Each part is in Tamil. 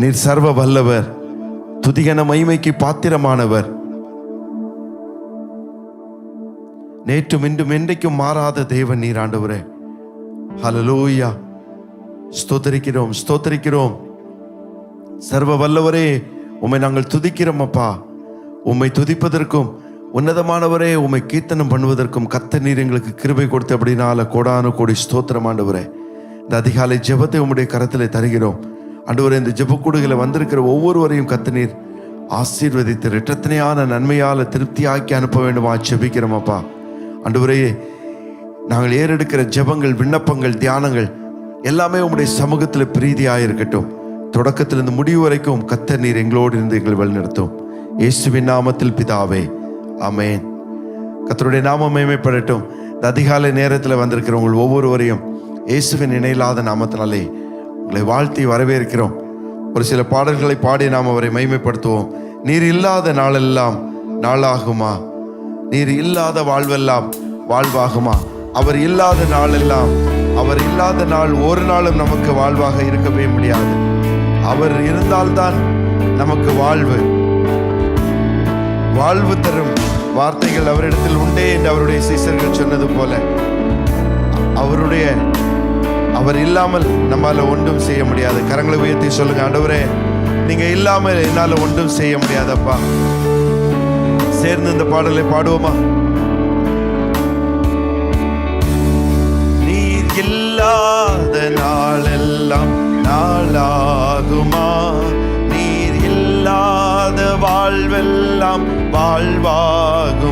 நீர் சர்வ வல்லவர் துதிகன மைமைக்கு பாத்திரமானவர். நேற்றும் இன்றும் என்றைக்கும் மாறாத தேவன் நீர் ஆண்டவரே. ஹலலூயா ஸ்தோத்தரிக்கிறோம் ஸ்தோத்தரிக்கிறோம். சர்வ வல்லவரே உம்மை நாங்கள் துதிக்கிறோம் அப்பா. உம்மை துதிப்பதற்கும் உன்னதமானவரே உம்மை கீர்த்தனம் பண்ணுவதற்கும் கத்த நீர் எங்களுக்கு கிருபை கொடுத்து அப்படினால கோடானு கோடி ஸ்தோத்திரம் ஆண்டவரே. இந்த அதிகாலை ஜெபத்தை உம்முடைய கரத்தில் தருகிறோம். அன்றுவரை இந்த ஜெபக்கூடுகளை வந்திருக்கிற ஒவ்வொருவரையும் கத்த நீர் ஆசீர்வதித்து இரட்டத்தனையான நன்மையால திருப்தியாக்கி அனுப்ப வேண்டுமா? ஜெபிக்கிறோமப்பா அன்றுவரையே நாங்கள் ஏறெடுக்கிற ஜெபங்கள் விண்ணப்பங்கள் தியானங்கள் எல்லாமே உங்களுடைய சமூகத்தில் பிரீதியாக இருக்கட்டும் தொடக்கத்திலிருந்து முடிவு வரைக்கும் கத்த நீர் எங்களோடு இருந்து எங்களை வழிநடத்தும். இயேசுவின் நாமத்தில் பிதாவே அமேன் கத்தருடைய நாமம் மேமைப்படட்டும் இந்த அதிகாலை நேரத்தில் வந்திருக்கிற உங்கள் ஒவ்வொருவரையும் இயேசுவின் இணையில்லாத நாமத்தினாலே உங்களை வாழ்த்தி வரவேற்கிறோம். ஒரு சில பாடல்களை பாடி நாம் அவரை மைமைப்படுத்துவோம் நீர் இல்லாத நாளெல்லாம் நாளாகுமா? நீர் இல்லாத வாழ்வெல்லாம் வாழ்வாகுமா? அவர் இல்லாத நாளெல்லாம் அவர் இல்லாத நாள் ஒரு நாளும் நமக்கு வாழ்வாக இருக்கவே முடியாது. அவர் இருந்தால்தான் நமக்கு வாழ்வு. வாழ்வு தரும் வார்த்தைகள் அவரிடத்தில் உண்டே என்று அவருடைய சீசர்கள் சொன்னது போல. அவருடைய அவர் இல்லாமல் நம்மால் ஒன்றும் செய்ய முடியாது. கரங்களை உயர்த்தி சொல்லுங்க ஆண்டவரே. நீங்க இல்லாமல் என்னால் ஒன்றும் செய்ய முடியாதப்பா. சேர்ந்து இந்த பாடலை பாடுவோமா? நீர் இல்லாத நாளெல்லாம் நாளாகுமா? நீர் இல்லாத வாழ்வெல்லாம் வாழ்வாகும்.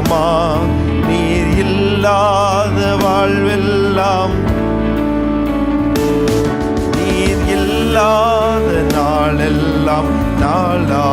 நாளாகுமா நீர் இல்லாத வாழ்வெல்லாம். நீர் இல்லாத நாளெல்லாம் நாளா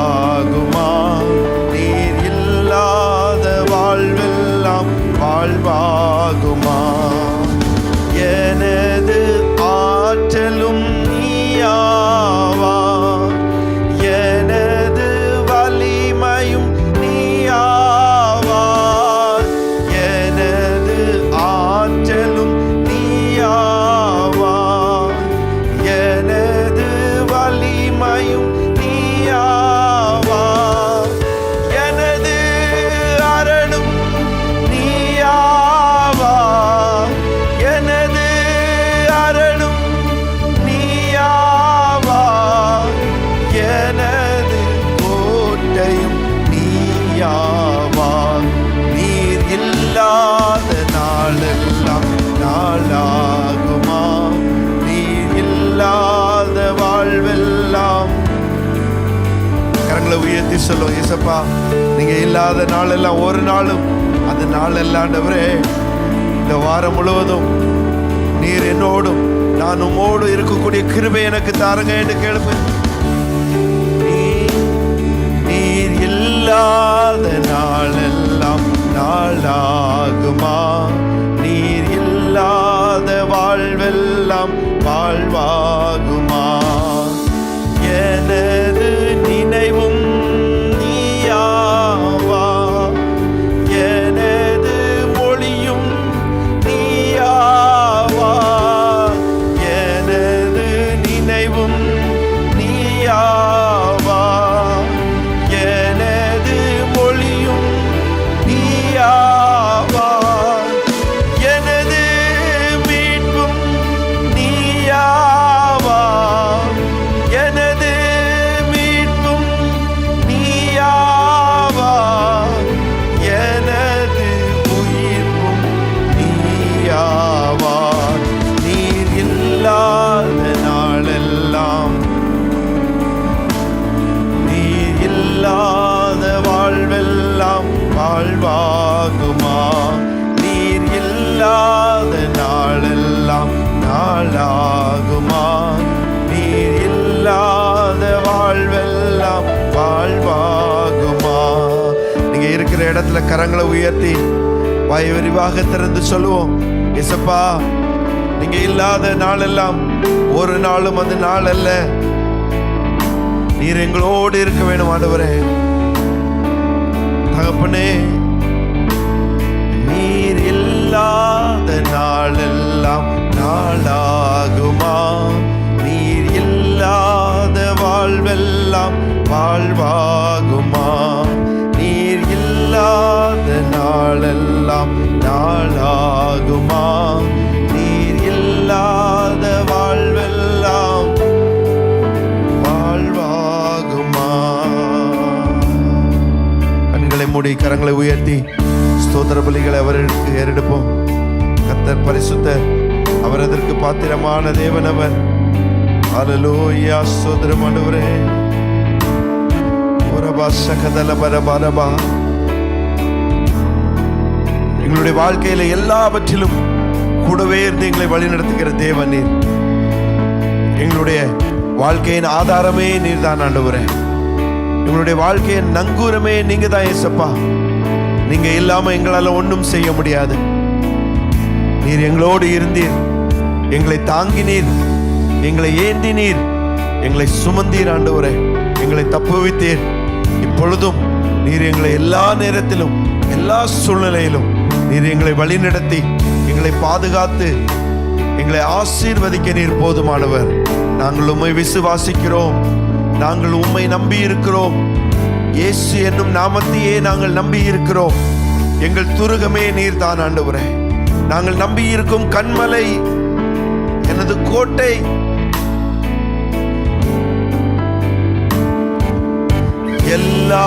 கரங்களை சொல்லுவோம் ஏசப்பா நீங்க இல்லாத நாளெல்லாம் ஒரு நாளும் அந்த நாள் எல்லாண்டவரே இந்த வாரம் முழுவதும் நீர் என்னோடும் நான் உம்மோடு இருக்கக்கூடிய கிருபை எனக்கு தாருங்க என்று கேளுங்க. நீர் நீர் இல்லாத நாளெல்லாம் நாளாகுமா? நீர் இல்லாத வாழ்வெல்லாம் வாழ்வா? சொல்லுவோம் இசப்பா நீங்க இல்லாத நாளெல்லாம் ஒரு நாளும் அந்த நாள் அல்ல. நீர் எங்களோடு இருக்க வேணும் ஆண்டவரே. தகப்பனே நீர் இல்லாத நாளெல்லாம் நாளாகுமா? நீர் இல்லாத வாழ்வெல்லாம் வாழ்வாகுமா? நீர் இல்லாத நாளெல்லாம் நாளாகுமா? நீர் இல்லாத வாழ்வெல்லாம் வாழ்வாகுமா? கண்களை மூடி கரங்களை உயர்த்தி ஸ்தோத்திர பலிகளை அவருக்கு ஏறெடுப்போம். கத்தர் பரிசுத்த அவர் அதற்கு பாத்திரமான தேவன் அவர். அலலோயா சோதரம் ஆண்டவரே. ஒரபா சகதல பரபரபா எங்களுடைய வாழ்க்கையில எல்லாவற்றிலும் கூடவே இருந்து எங்களை வழிநடத்துகிற தேவன் நீர். எங்களுடைய வாழ்க்கையின் ஆதாரமே நீர் தான் ஆண்டவரே. எங்களுடைய வாழ்க்கையின் நங்கூரமே நீங்க தான் ஏசப்பா. நீங்க இல்லாம எங்களால ஒன்றும் செய்ய முடியாது. நீர் எங்களோடு இருந்தீர். எங்களை தாங்கினீர். எங்களை ஏந்தினீர். எங்களை சுமந்தீர் ஆண்டவரே. எங்களை தப்புவித்தீர். இப்பொழுதும் நீர் எங்களை எல்லா நேரத்திலும் எல்லா சூழ்நிலையிலும் நீர் எங்களை வழிநடத்தி எங்களை பாதுகாத்து எங்களை ஆசீர்வதிக்க நீர் போதுமானவர். நாங்கள் உம்மை விசுவாசிக்கிறோம். நாங்கள் உம்மை நம்பி இருக்கிறோம் இயேசு என்னும் நாமத்தையே நாங்கள் நம்பி இருக்கிறோம் எங்கள் துருகமே நீர் தான் ஆண்டவரே. நாங்கள் நம்பி இருக்கும் கண்மலை எனது கோட்டை. எல்லா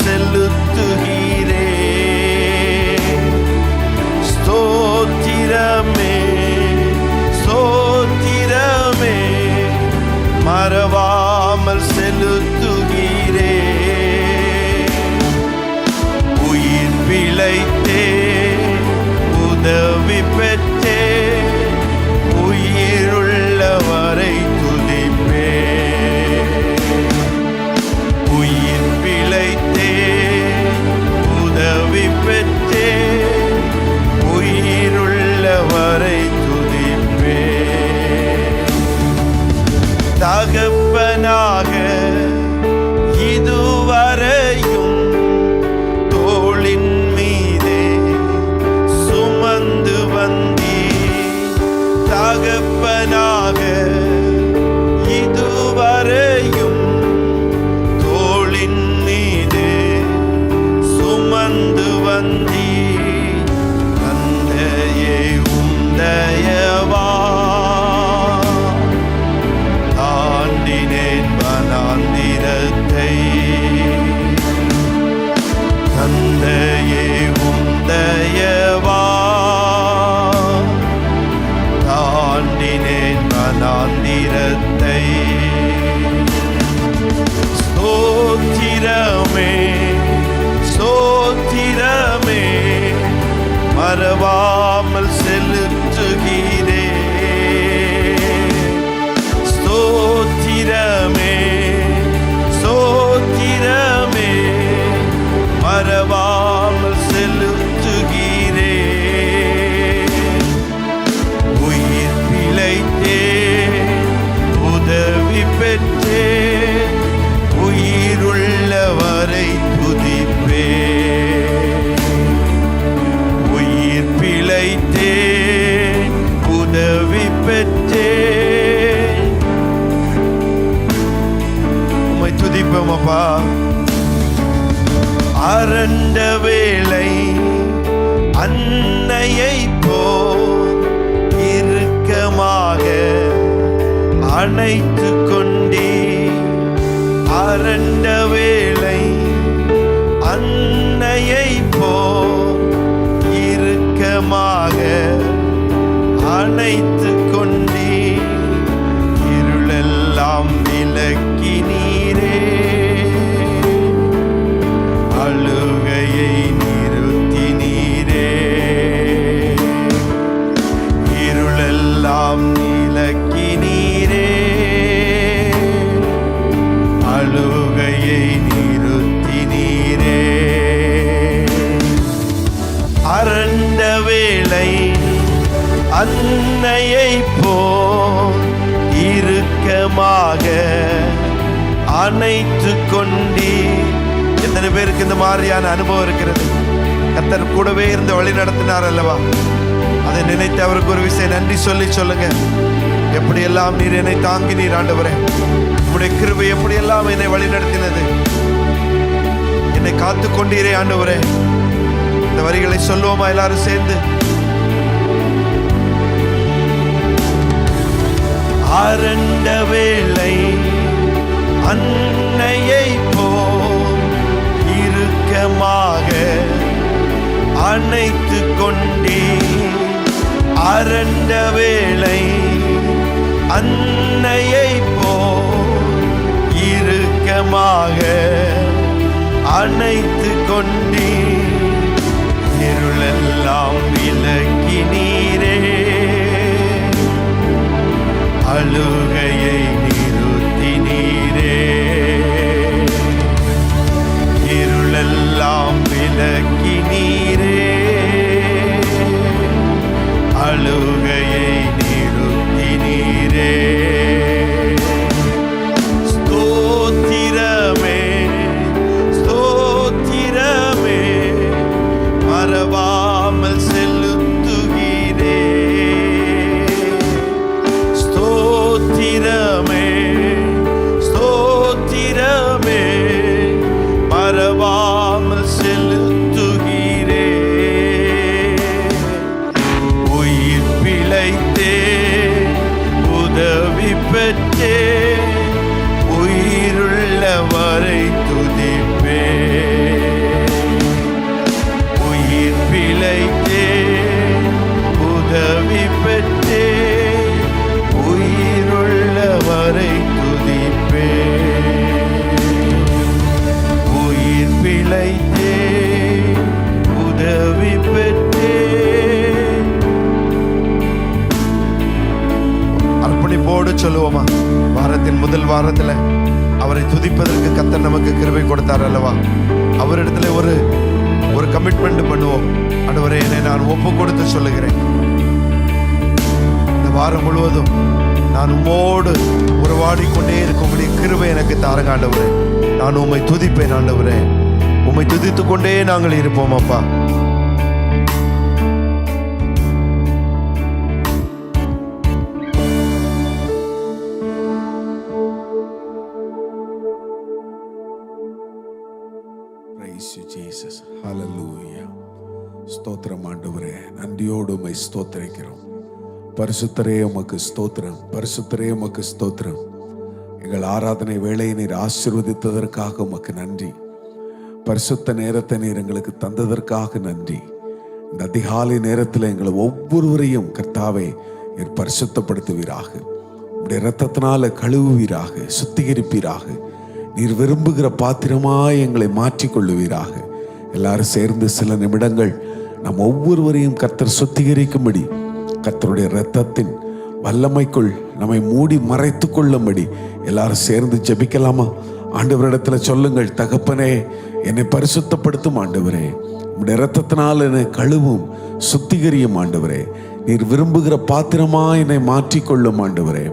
செலுத்துகிறே. ஸ்தோத்திரமே ஸ்தோத்திரமே. மறவாமல் செலுத்து மாதிரியான அனுபவம் இருக்கிறது. கத்தர் கூடவே இருந்து வழி நடத்தினார் அல்லவா? அதை நினைத்து அவருக்கு ஒரு விஷயம் நன்றி சொல்லி சொல்லுங்க. எப்படியெல்லாம் நீர் என்னை தாங்கி நீர் ஆண்டவரே? உங்களுடைய கிருபை எப்படியெல்லாம் என்னை வழி நடத்தினது? என்னை காத்து கொண்டீரே ஆண்டவரே. இந்த வரிகளை சொல்லுவோமா எல்லாரும் சேர்ந்து? அரண்ட வேளை அன்னையை அணைத்து கொண்டே அரண்ட வேளை அன்னையை போ இறுக்கமாக அணைத்து கொண்டே இருளெல்லாம் விலக்கி நீரே அழுகையை முழுவதும் நான் உமோடு உறவாடி கொண்டே இருக்கும்படி கிருபை எனக்கு தாருங்க ஆண்டவரே. நான் உம்மை துதிப்பேன் ஆண்டவரே. உம்மை துதித்து கொண்டே நாங்கள் இருப்போம் அப்பா. ஸ்தோத்திரம் ஆண்டவரே. நன்றியோடு உம்மை ஸ்தோத்திரிக்கிறோம். பரிசுத்தரே உமக்கு ஸ்தோத்திரம். பரிசுத்தரே உமக்கு ஸ்தோத்திரம். எங்கள் ஆராதனை வேலையை நீர் ஆசிர்வதித்ததற்காக உமக்கு நன்றி. பரிசுத்த நேரத்தை நீர் எங்களுக்கு தந்ததற்காக நன்றி. இந்த அதிகாலை நேரத்தில் எங்களை ஒவ்வொருவரையும் கர்த்தாவே நீர் பரிசுத்தப்படுத்துவீராக. உடைய இரத்தத்தினால கழுவுவீராக சுத்திகரிப்பீராக. நீர் விரும்புகிற பாத்திரமாய் எங்களை மாற்றிக்கொள்ளுவீராக. எல்லாரும் சேர்ந்து சில நிமிடங்கள் நம் ஒவ்வொருவரையும் கர்த்தர் சுத்திகரிக்கும்படி கத்தருடைய இரத்தத்தின் வல்லமைக்குள் நம்மை மூடி மறைத்து கொள்ளும்படி எல்லாரும் சேர்ந்து ஜெபிக்கலாமா? ஆண்டவரிடத்துல சொல்லுங்கள் தகப்பனே என்னை பரிசுத்தப்படுத்தும் ஆண்டவரே. உடைய இரத்தத்தினால் என்னை கழுவும் சுத்திகரியும் ஆண்டவரே. நீர் விரும்புகிற பாத்திரமா என்னை மாற்றிக்கொள்ளும் ஆண்டவரே.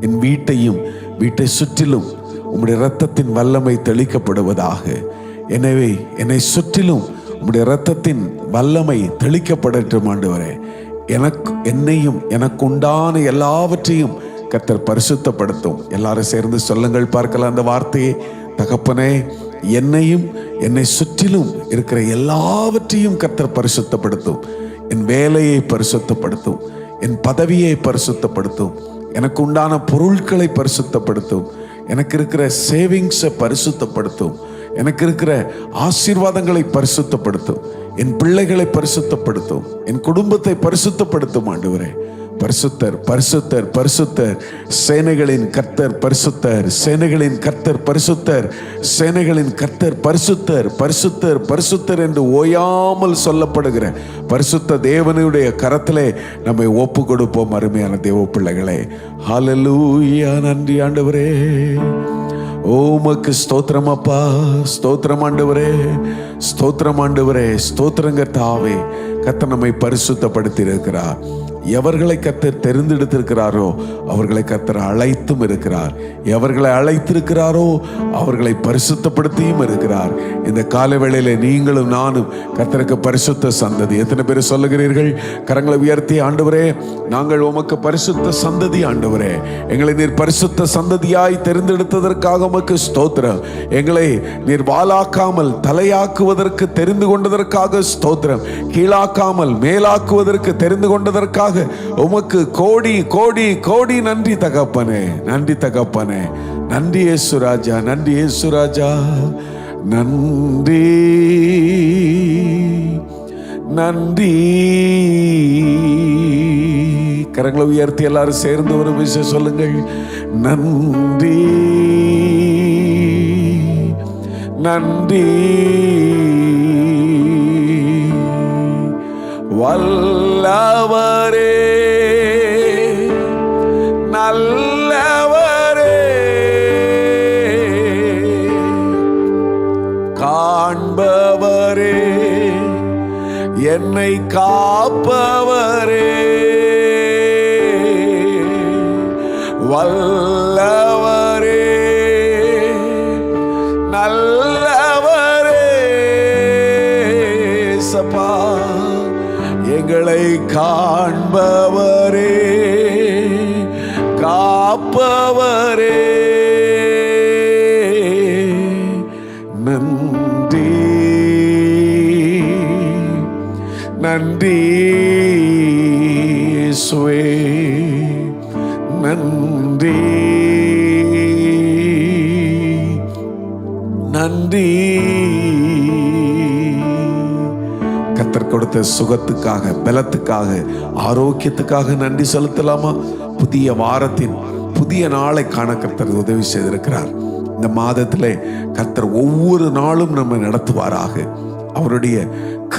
என் வீட்டையும் வீட்டை சுற்றிலும் உம்முடைய இரத்தத்தின் வல்லமை தெளிக்கப்படுவதாக. எனவே என்னை சுற்றிலும் உம்முடைய இரத்தத்தின் வல்லமை தெளிக்கப்படட்டும் ஆண்டவரே. எனக்கு என்னையும் எனக்கு உண்டான எல்லாவற்றையும் கத்தர் பரிசுத்தப்படுத்தும். எல்லாரும் சேர்ந்து சொல்லுங்கள் பார்க்கலாம் அந்த வார்த்தையை. தகப்பனே என்னையும் என்னை சுற்றிலும் இருக்கிற எல்லாவற்றையும் கத்தர் பரிசுத்தப்படுத்தும். என் வேலையை பரிசுத்தப்படுத்தும். என் பதவியை பரிசுத்தப்படுத்தும். எனக்கு உண்டான பொருட்களை பரிசுத்தப்படுத்தும். எனக்கு இருக்கிற சேவிங்ஸை பரிசுத்தப்படுத்தும். எனக்கு இருக்கிற ஆசீர்வாதங்களை பரிசுத்தப்படுத்தும். என் பிள்ளைகளை பரிசுத்தப்படுத்தும். என் குடும்பத்தை பரிசுத்தப்படுத்தும் ஆண்டவரே. பரிசுத்தர் பரிசுத்தர் பரிசுத்தர். சேனைகளின் கர்த்தர் பரிசுத்தர். சேனைகளின் கர்த்தர் பரிசுத்தர். சேனைகளின் கர்த்தர் பரிசுத்தர். பரிசுத்தர் பரிசுத்தர் என்று ஓயாமல் சொல்லப்படுகிற பரிசுத்த தேவனுடைய கரத்திலே நம்மை ஒப்பு கொடுப்போம் அருமையான தேவ பிள்ளைகளே. ஹாலலூயா நன்றி ஆண்டவரே. ஓமக்கு ஸ்தோத்திரம் அப்பா. ஸ்தோத்திரம் ஆண்டவரே. ஸ்தோத்திரம் ஆண்டவரே. ஸ்தோத்திரங்க தாவே கத்த நம்மை பரிசுத்தப்படுத்தி இருக்கிறார் எவர்களை கத்தர் தெரிந்தெடுத்திருக்கிறாரோ அவர்களை கத்தர் அழைத்தும் இருக்கிறார். எவர்களை அழைத்திருக்கிறாரோ அவர்களை பரிசுத்தப்படுத்தியும் இருக்கிறார். இந்த கால வேளையில நீங்களும் நானும் கத்தருக்கு பரிசுத்த சந்ததி. எத்தனை பேர் சொல்லுகிறீர்கள்? கரங்களை உயர்த்தி ஆண்டவரே நாங்கள் உமக்கு பரிசுத்த சந்ததி ஆண்டவரே. எங்களை நீர் பரிசுத்த சந்ததியாய் தெரிந்தெடுத்ததற்காக உமக்கு ஸ்தோத்திரம். எங்களை நீர் வாலாக்காமல் தலையாக்குவதற்கு தெரிந்து கொண்டதற்காக ஸ்தோத்திரம். கீழாக்காமல் மேலாக்குவதற்கு தெரிந்து கொண்டதற்காக உமக்கு கோடி கோடி கோடி நன்றி தகப்பனே நன்றி தகப்பனே. நன்றி ஏசுராஜா நன்றி ஏசுராஜா நன்றி. நன்றி. கரங்களை உயர்த்தி எல்லாரும் சேர்ந்து ஒரு விஷயம் சொல்லுங்கள். நன்றி. நன்றி. வல்லவரே நல்லவரே. காண்பவரே என்னை காப்பவரே. வல்ல கொடுத்த சுகத்துக்காக பலத்துக்காக ஆரோக்கியத்துக்காக நன்றி செலுத்தலாமா? புதிய வாரத்தின் புதிய நாளை காண கர்த்தர் உதவி செய்திருக்கிறார். இந்த மாதத்திலே கர்த்தர் ஒவ்வொரு நாளும் நம்ம நடத்துவாராக. அவருடைய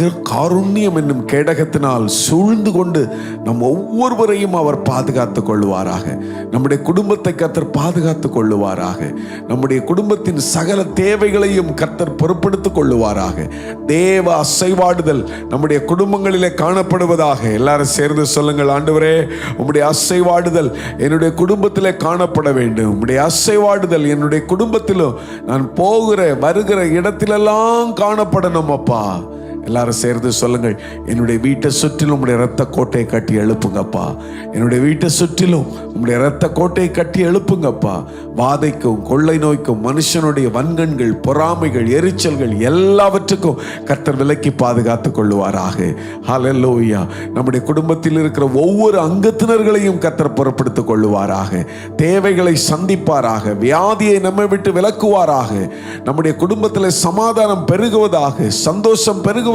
காருண்யம் என்னும் கேடகத்தினால் சூழ்ந்து கொண்டு நம் ஒவ்வொருவரையும் அவர் பாதுகாத்துக் கொள்வாராக நம்முடைய குடும்பத்தை கத்தர் பாதுகாத்துக் கொள்ளுவாராக. நம்முடைய குடும்பத்தின் சகல தேவைகளையும் கத்தர் பொறுப்படுத்திக் கொள்ளுவாராக. தேவ அசைவாடுதல் நம்முடைய குடும்பங்களிலே காணப்படுவதாக. எல்லாரும் சேர்ந்து சொல்லுங்கள் ஆண்டவரே உம்முடைய அசைவாடுதல் என்னுடைய குடும்பத்திலே காணப்பட வேண்டும். உம்முடைய அசைவாடுதல் என்னுடைய குடும்பத்திலும் நான் போகிற வருகிற இடத்திலெல்லாம் காணப்படணும் அப்பா. எல்லாரும் சேர்ந்து சொல்லுங்கள் என்னுடைய வீட்டை சுற்றிலும் உடைய இரத்த கோட்டையை கட்டி எழுப்புங்கப்பா. என்னுடைய வீட்டை சுற்றிலும் உங்களுடைய இரத்த கோட்டையை கட்டி எழுப்புங்கப்பா. வாதைக்கும் கொள்ளை நோய்க்கும் மனுஷனுடைய வன்கண்கள் பொறாமைகள் எரிச்சல்கள் எல்லாவற்றுக்கும் கர்த்தர் விலக்கி பாதுகாத்துக் கொள்ளுவாராக. ஹலல்லோயா நம்முடைய குடும்பத்தில் இருக்கிற ஒவ்வொரு அங்கத்தினர்களையும் கர்த்தர் பொறுப்படுத்திக் கொள்ளுவாராக. தேவைகளை சந்திப்பாராக. வியாதியை நம்மை விட்டு விலக்குவாராக. நம்முடைய குடும்பத்தில் சமாதானம் பெருகுவதாக சந்தோஷம் பெருகுவதாக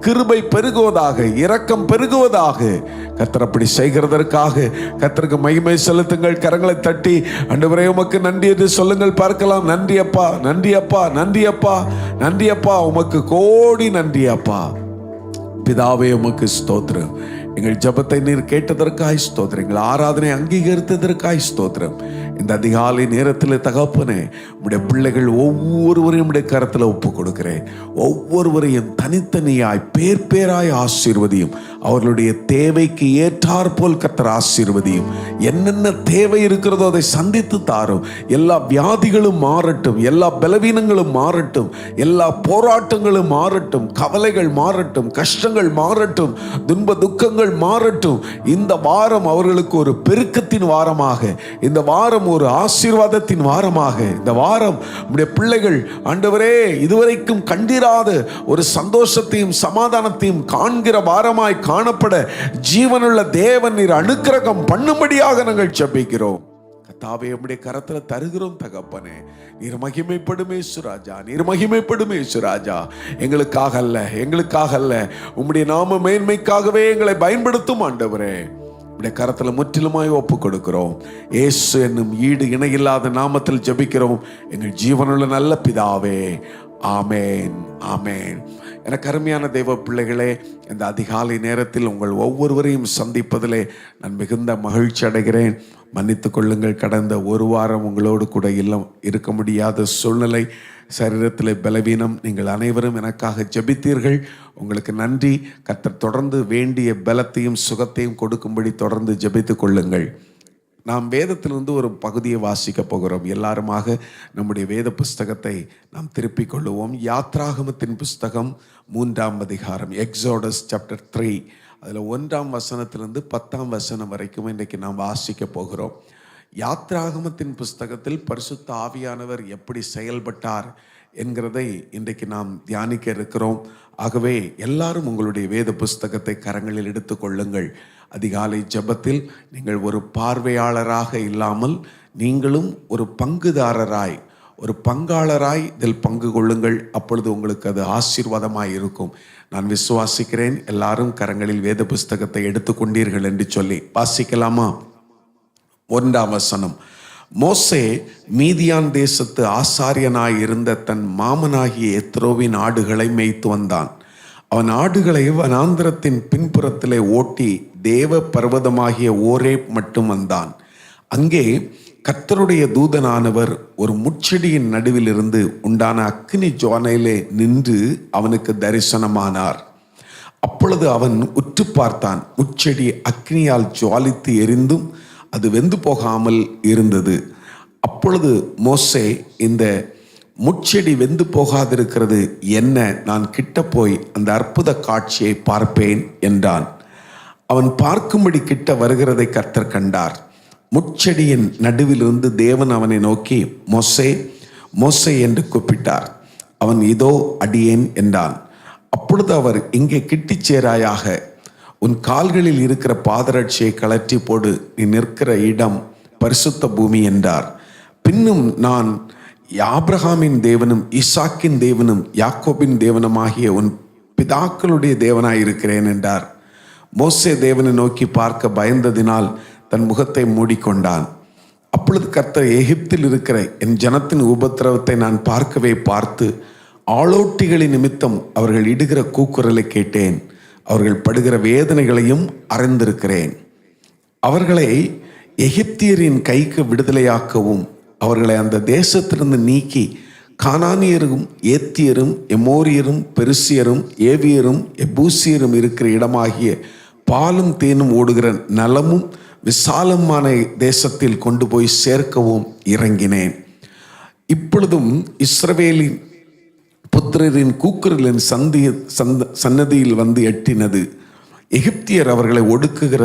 கிருபை பெருகுவதாக இரக்கம் பெருகுவதாக. கத்தர் அப்படி செய்கிறதற்காக கத்தருக்கு மகிமை செலுத்துங்கள் கரங்களை தட்டி அன்று உமக்கு நன்றி என்று சொல்லுங்கள் பார்க்கலாம். நன்றி அப்பா நன்றி அப்பா நன்றி அப்பா நன்றி அப்பா உமக்கு கோடி நன்றி அப்பா. பிதாவே உமக்கு ஸ்தோத்திரம். எங்கள் ஜெபத்தை நீர் கேட்டதற்காய் ஸ்தோத்திரம். எங்கள் ஆராதனை அங்கீகரித்ததற்காய் ஸ்தோத்திரம். இந்த அதிகாலை நேரத்தில் தகப்பனே உடைய பிள்ளைகள் ஒவ்வொருவரையும் உடைய கரத்தில் ஒப்பு கொடுக்கிறேன் ஒவ்வொருவரையும் தனித்தனியாய் பேர் பேராய் ஆசீர்வதியும். அவர்களுடைய தேவைக்கு ஏற்றாற்போல் கத்தர் ஆசீர்வதியும். என்னென்ன தேவை இருக்கிறதோ அதை சந்தித்து தாரும். எல்லா வியாதிகளும் மாறட்டும் எல்லா பலவீனங்களும் மாறட்டும் எல்லா போராட்டங்களும் மாறட்டும் கவலைகள் மாறட்டும் கஷ்டங்கள் மாறட்டும் துன்ப துக்கங்கள் மாறட்டும். இந்த வாரம் அவர்களுக்கு ஒரு பெருக்கத்தின் வாரமாக. இந்த வாரம் ஒரு ஆசீர்வாதத்தின் வாரமாக இந்த வாரம் நம்முடைய பிள்ளைகள் ஆண்டவரே இதுவரைக்கும் கண்டிராத ஒரு சந்தோஷத்தையும் சமாதானத்தையும் காண்கிற வாரமாய் காணப்பட ஜீவனுள்ள தேவன் நீர் அனுக்கிரகம் பண்ணும்படியாக நாங்கள் ஜெபிக்கிறோம். கத்தாவே நம்முடைய கரத்துல தருகிறோம் தகப்பனே. நீர் மகிமைப்படுமே சுராஜா நீர் மகிமைப்படுமே சுராஜா எங்களுக்காக அல்ல எங்களுக்காக அல்ல. உம்முடைய நாம மேன்மைக்காகவே எங்களை பயன்படுத்தும் ஆண்டவரே. உடைய கரத்தில் முற்றிலுமாய் ஒப்பு கொடுக்கிறோம் இயேசு என்னும் ஈடு இணையில்லாத நாமத்தில் ஜெபிக்கிறோம். எங்கள் ஜீவனுள்ள நல்ல பிதாவே ஆமேன் ஆமேன். எனக்கு அருமையான தெய்வ பிள்ளைகளே இந்த அதிகாலை நேரத்தில் உங்கள் ஒவ்வொருவரையும் சந்திப்பதிலே நான் மிகுந்த மகிழ்ச்சி அடைகிறேன். மன்னித்துக் கொள்ளுங்கள் கடந்த ஒரு வாரம் உங்களோடு கூட இல்லம் இருக்க முடியாத சூழ்நிலை சரீரத்தில் பலவீனம் நீங்கள் அனைவரும் எனக்காக ஜெபித்தீர்கள். உங்களுக்கு நன்றி. கத்தர் தொடர்ந்து வேண்டிய பலத்தையும் சுகத்தையும் கொடுக்கும்படி தொடர்ந்து ஜெபித்துக் கொள்ளுங்கள். நாம் வேதத்திலிருந்து ஒரு பகுதியை வாசிக்க போகிறோம். எல்லாருமாக நம்முடைய வேத புஸ்தகத்தை நாம் திருப்பிக் கொள்ளுவோம். யாத்ராகமத்தின் புஸ்தகம் மூன்றாம் அதிகாரம் எக்ஸோடஸ் சாப்டர் த்ரீ. அதில் ஒன்றாம் வசனத்திலிருந்து பத்தாம் வசனம் வரைக்கும் இன்றைக்கு நாம் வாசிக்க போகிறோம். யாத்ராகமத்தின் புஸ்தகத்தில் பரிசுத்த ஆவியானவர் எப்படி செயல்பட்டார் என்கிறதை இன்றைக்கு நாம் தியானிக்க இருக்கிறோம். ஆகவே எல்லாரும் உங்களுடைய வேத புஸ்தகத்தை கரங்களில் எடுத்துக்கொள்ளுங்கள் அதிகாலை ஜெபத்தில் நீங்கள் ஒரு பார்வையாளராக இல்லாமல் நீங்களும் ஒரு பங்குதாரராய் ஒரு பங்காளராய் இதில் பங்கு கொள்ளுங்கள். அப்பொழுது உங்களுக்கு அது ஆசீர்வாதமாக இருக்கும். நான் விசுவாசிக்கிறேன். எல்லாரும் கரங்களில் வேத புஸ்தகத்தை எடுத்துக்கொண்டீர்கள் என்று சொல்லி வாசிக்கலாமா? ஒன்றாம் வசனம். மோசே மீதியான் தேசத்து ஆசாரியனாய் இருந்த தன் மாமனாகிய எத்ரோவின் ஆடுகளை மேய்த்து வந்தான். அவன் ஆடுகளை வனாந்திரத்தின் பின்புறத்திலே ஓட்டி தேவ பர்வதமாகிய ஓரே மட்டும் வந்தான். அங்கே கர்த்தருடைய தூதனானவர் ஒரு முச்செடியின் நடுவிலிருந்து உண்டான அக்னி ஜோனையிலே நின்று அவனுக்கு தரிசனமானார். அப்பொழுது அவன் உற்று பார்த்தான் முச்செடி அக்னியால் ஜுவாலித்து எரிந்தும் அது வெந்து போகாமல் இருந்தது. அப்பொழுது மோசே இந்த முச்செடி வெந்து போகாதிருக்கிறது என்ன நான் கிட்ட போய் அந்த அற்புத காட்சியை பார்ப்பேன் என்றான். அவன் பார்க்கும்படி கிட்ட வருகிறதை கர்த்தர் கண்டார். முச்செடியின் நடுவிலிருந்து தேவன் அவனை நோக்கி மொசே மோசே என்று கூப்பிட்டார். அவன் இதோ அடியேன் என்றான். அப்பொழுது அவர் இங்கே கிட்டிச்சேராயாக உன் கால்களில் இருக்கிற பாதரட்சியை கலற்றி போடு. நீ நிற்கிற இடம் பரிசுத்த பூமி என்றார். பின்னும் நான் ஆப்ரஹாமின் தேவனும் ஈசாக்கின் தேவனும் யாக்கோபின் தேவனுமாகிய உன் பிதாக்களுடைய தேவனாய் இருக்கிறேன் என்றார். மோசே தேவனை நோக்கி பார்க்க பயந்ததினால் தன் முகத்தை மூடிக்கொண்டான். அப்பொழுது கர்த்தர் எகிப்தில் இருக்கிற என் ஜனத்தின் உபத்திரவத்தை நான் பார்க்கவே பார்த்து ஆளோட்டிகளின் நிமித்தம் அவர்கள் இடுகிற கூக்குரலை கேட்டேன். அவர்கள் படுகிற வேதனைகளையும் அறிந்திருக்கிறேன். அவர்களை எகிப்தியரின் கைக்கு விடுதலையாக்கவும் அவர்களை அந்த தேசத்திலிருந்து நீக்கி கானானியரும் ஏத்தியரும் எமோரியரும் பெருசியரும் ஏவியரும் எபூசியரும் இருக்கிற இடமாகிய பாலும் தேனும் ஓடுகிற நலமும் விசாலமான தேசத்தில் கொண்டு போய் சேர்க்கவும் இறங்கினேன். இப்பொழுதும் இஸ்ரவேலின் புத்திரரின் கூக்குரலின் சந்தி சந்த சன்னதியில் வந்து எட்டினது. எகிப்தியர் அவர்களை ஒடுக்குகிற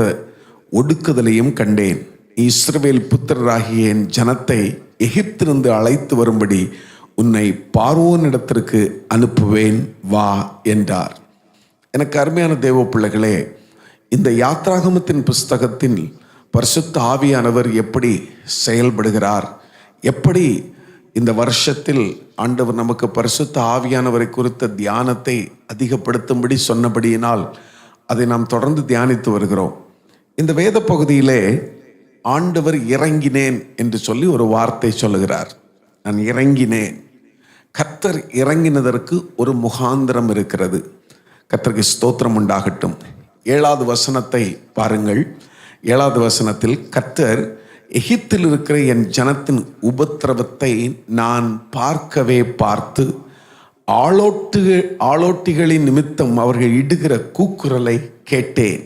ஒடுக்குதலையும் கண்டேன். இஸ்ரவேல் புத்திரராகிய என் ஜனத்தை எகிப்திலிருந்து அழைத்து வரும்படி உன்னை பார்வோனிடத்திற்கு அனுப்புவேன் வா என்றார். எனக்கு அருமையான தேவ பிள்ளைகளே இந்த யாத்ராகமத்தின் புஸ்தகத்தில் பரிசுத்த ஆவியானவர் எப்படி செயல்படுகிறார் எப்படி இந்த வருஷத்தில் ஆண்டவர் நமக்கு பரிசுத்த ஆவியானவரை குறித்த தியானத்தை அதிகப்படுத்தும்படி சொன்னபடியினால் அதை நாம் தொடர்ந்து தியானித்து வருகிறோம். இந்த வேத பகுதியிலே ஆண்டவர் இறங்கினேன் என்று சொல்லி ஒரு வார்த்தை சொல்லுகிறார். நான் இறங்கினேன். கத்தர் இறங்கினதற்கு ஒரு முகாந்திரம் இருக்கிறது. கத்தருக்கு ஸ்தோத்திரம் உண்டாகட்டும். ஏழாவது வசனத்தை பாருங்கள். ஏழாவது வசனத்தில் கத்தர் எகிப்தில் இருக்கிற என் ஜனத்தின் உபத்திரவத்தை நான் பார்க்கவே பார்த்து ஆளோட்டு ஆளோட்டிகளின் நிமித்தம் அவர்கள் இடுகிற கூக்குரலை கேட்டேன்.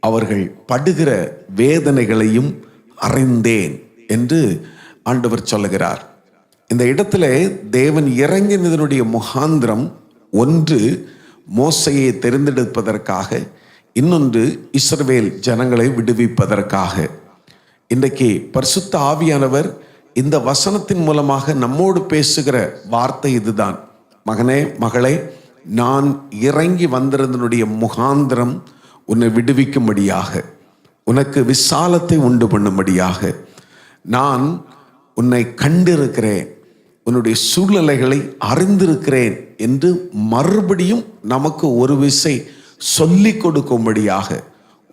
அவர்கள் படுகிற வேதனைகளையும் அறிந்தேன் என்று ஆண்டவர் சொல்லுகிறார். இந்த இடத்துல தேவன் இறங்கினதனுடைய முகாந்திரம் ஒன்று மோசையை தெரிந்தெடுப்பதற்காக இன்னொன்று இஸ்ரவேல் ஜனங்களை விடுவிப்பதற்காக. இன்றைக்கு பரிசுத்த ஆவியானவர் இந்த வசனத்தின் மூலமாக நம்மோடு பேசுகிற வார்த்தை இதுதான். மகனே மகளே நான் இறங்கி வந்திருந்தனுடைய முகாந்திரம் உன்னை விடுவிக்கும்படியாக உனக்கு விசாலத்தை உண்டு பண்ணும்படியாக நான் உன்னை கண்டிருக்கிறேன் உன்னுடைய சூழ்நிலைகளை அறிந்திருக்கிறேன் என்று மறுபடியும் நமக்கு ஒரு விசை சொல்லிக் கொடுக்கும்படியாக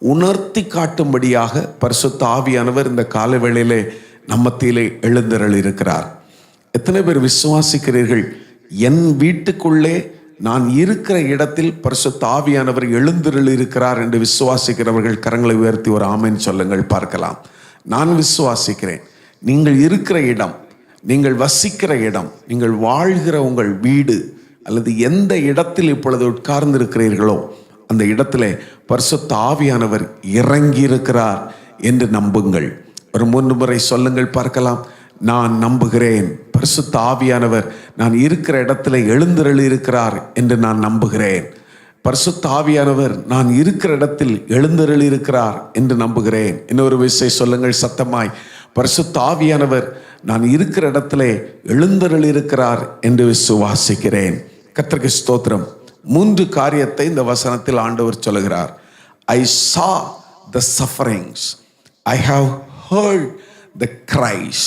உணர்த்தி காட்டும்படியாக பரிசுத்த ஆவியானவர் இந்த காலவேளையிலே நம்மத்திலே எழுந்தருள் இருக்கிறார் எத்தனை பேர் விசுவாசிக்கிறீர்கள்? என் வீட்டுக்குள்ளே நான் இருக்கிற இடத்தில் பரிசுத்த ஆவியானவர் எழுந்திருள் இருக்கிறார் என்று விசுவாசிக்கிறவர்கள் கரங்களை உயர்த்தி ஒரு ஆமைன்னு சொல்லுங்கள் பார்க்கலாம். நான் விசுவாசிக்கிறேன். நீங்கள் இருக்கிற இடம் நீங்கள் வசிக்கிற இடம் நீங்கள் வாழ்கிற உங்கள் வீடு அல்லது எந்த இடத்தில் இப்பொழுது உட்கார்ந்து இருக்கிறீர்களோ அந்த இடத்துல பரிசுத்த ஆவியானவர் இறங்கி இருக்கிறார் என்று நம்புங்கள். ஒரு மூன்று முறை சொல்லுங்கள் பார்க்கலாம். நான் நம்புகிறேன். பரிசுத்த ஆவியானவர் நான் இருக்கிற இடத்துல எழுந்தருளியிருக்கிறார் என்று நான் நம்புகிறேன். பரிசுத்த ஆவியானவர் நான் இருக்கிற இடத்தில் எழுந்தருளி இருக்கிறார் என்று நம்புகிறேன். இன்னொரு விஷயம் சொல்லுங்கள் சத்தமாய். பரிசுத்த ஆவியானவர் நான் இருக்கிற இடத்துல எழுந்தருளி இருக்கிறார் என்று விசுவாசிக்கிறேன். கத்திரிக்கு ஸ்தோத்திரம். மூன்று காரியத்தை இந்த வசனத்தில் ஆண்டவர் சொல்லுகிறார். I saw the sufferings I have heard the cries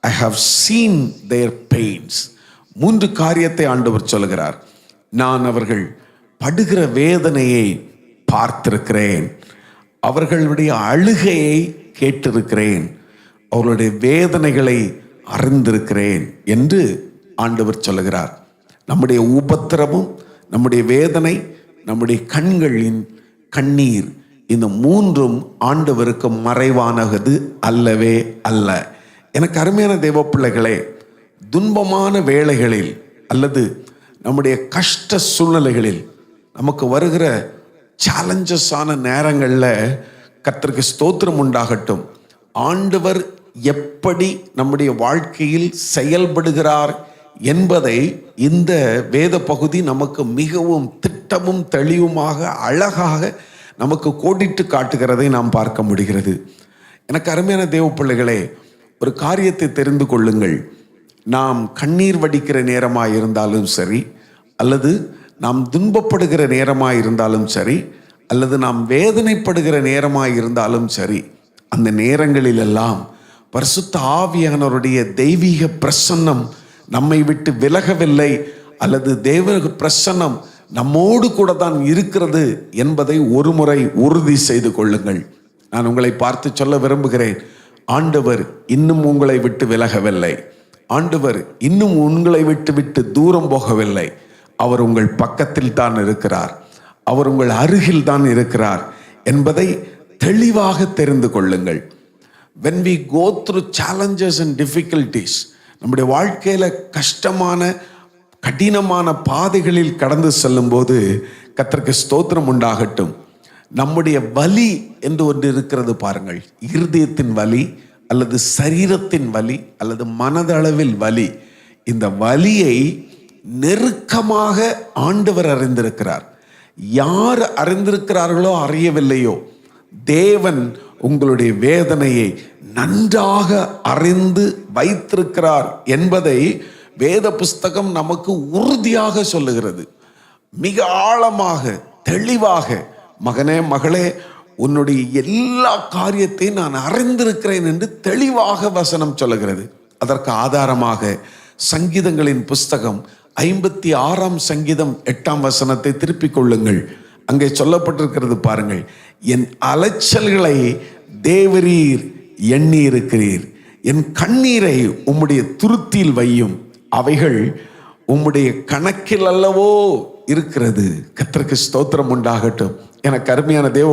I have seen their pains மூன்று காரியத்தை ஆண்டவர் சொல்லுகிறார். நான் அவர்கள் படுகிற வேதனையை பார்த்திருக்கிறேன். அவர்களுடைய அழுகையை கேட்டிருக்கிறேன். அவர்களுடைய வேதனைகளை அறிந்திருக்கிறேன் என்று ஆண்டவர் சொல்லுகிறார். நம்முடைய உபத்திரமும் நம்முடைய வேதனை நம்முடைய கண்களின் கண்ணீர் இந்த மூன்றும் ஆண்டவருக்கு மறைவானது அல்லவே அல்ல. எனக்கு அருமையான தெய்வ பிள்ளைகளே துன்பமான வேளைகளில் அல்லது நம்முடைய கஷ்ட சூழ்நிலைகளில் நமக்கு வருகிற சேலஞ்சஸான நேரங்களில் கத்திற்கு ஸ்தோத்திரம் உண்டாகட்டும். ஆண்டவர் எப்படி நம்முடைய வாழ்க்கையில் செயல்படுகிறார் என்பதை இந்த வேத பகுதி நமக்கு மிகவும் திட்டமும் தெளிவுமாக அழகாக நமக்கு கோடிட்டு காட்டுகிறதை நாம் பார்க்க முடிகிறது. எனக்கு அருமையான தேவ பிள்ளைகளே ஒரு காரியத்தை தெரிந்து கொள்ளுங்கள். நாம் கண்ணீர் வடிக்கிற நேரமாக இருந்தாலும் சரி அல்லது நாம் துன்பப்படுகிற நேரமாக இருந்தாலும் சரி அல்லது நாம் வேதனைப்படுகிற நேரமாக இருந்தாலும் சரி அந்த நேரங்களிலெல்லாம் பரிசுத்த ஆவியானவருடைய தெய்வீக பிரசன்னம் நம்மை விட்டு விலகவில்லை அல்லது தேவ பிரசன்னம் நம்மோடு கூட தான் இருக்கிறது என்பதை ஒருமுறை உறுதி செய்து கொள்ளுங்கள். நான் உங்களை பார்த்து சொல்ல விரும்புகிறேன். ஆண்டவர் இன்னும் உங்களை விட்டு விலகவில்லை. ஆண்டவர் இன்னும் உங்களை விட்டு விட்டு தூரம் போகவில்லை. அவர் உங்கள் பக்கத்தில் தான் இருக்கிறார். அவர் உங்கள் அருகில் தான் இருக்கிறார் என்பதை தெளிவாக தெரிந்து கொள்ளுங்கள். When we go through challenges and difficulties நம்முடைய வாழ்க்கையில் கஷ்டமான கடினமான பாதைகளில் கடந்து செல்லும்போது கத்தருக்கு ஸ்தோத்திரம் உண்டாகட்டும். நம்முடைய வலி என்று ஒன்று இருக்கிறது பாருங்கள். இருதயத்தின் வலி அல்லது சரீரத்தின் வலி அல்லது மனதளவில் வலி. இந்த வலியை நெருக்கமாக ஆண்டவர் அறிந்திருக்கிறார். யார் அறிந்திருக்கிறார்களோ அறியவில்லையோ. தேவன் உங்களுடைய வேதனையை நன்றாக அறிந்து வைத்திருக்கிறார் என்பதை வேத புஸ்தகம் நமக்கு உறுதியாக சொல்லுகிறது. மிக ஆழமாக தெளிவாக மகனே மகளே உன்னுடைய எல்லா காரியத்தையும் நான் அறிந்திருக்கிறேன் என்று தெளிவாக வசனம் சொல்லுகிறது. அதற்கு ஆதாரமாக சங்கீதங்களின் புஸ்தகம் ஐம்பத்தி ஆறாம் சங்கீதம் எட்டாம் வசனத்தை திருப்பிக் கொள்ளுங்கள். அங்கே சொல்லப்பட்டிருக்கிறது பாருங்கள் என் அலைச்சல்களை தேவரீர் எண்ணி இருக்கிறீர் என் கண்ணீரை உம்முடைய துருத்தியில் வையும். அவைகள் உம்முடைய கணக்கில் அல்லவோ இருக்கிறது. கத்தருக்கு ஸ்தோத்திரம் உண்டாகட்டும். எனக்கு அருமையான தேவ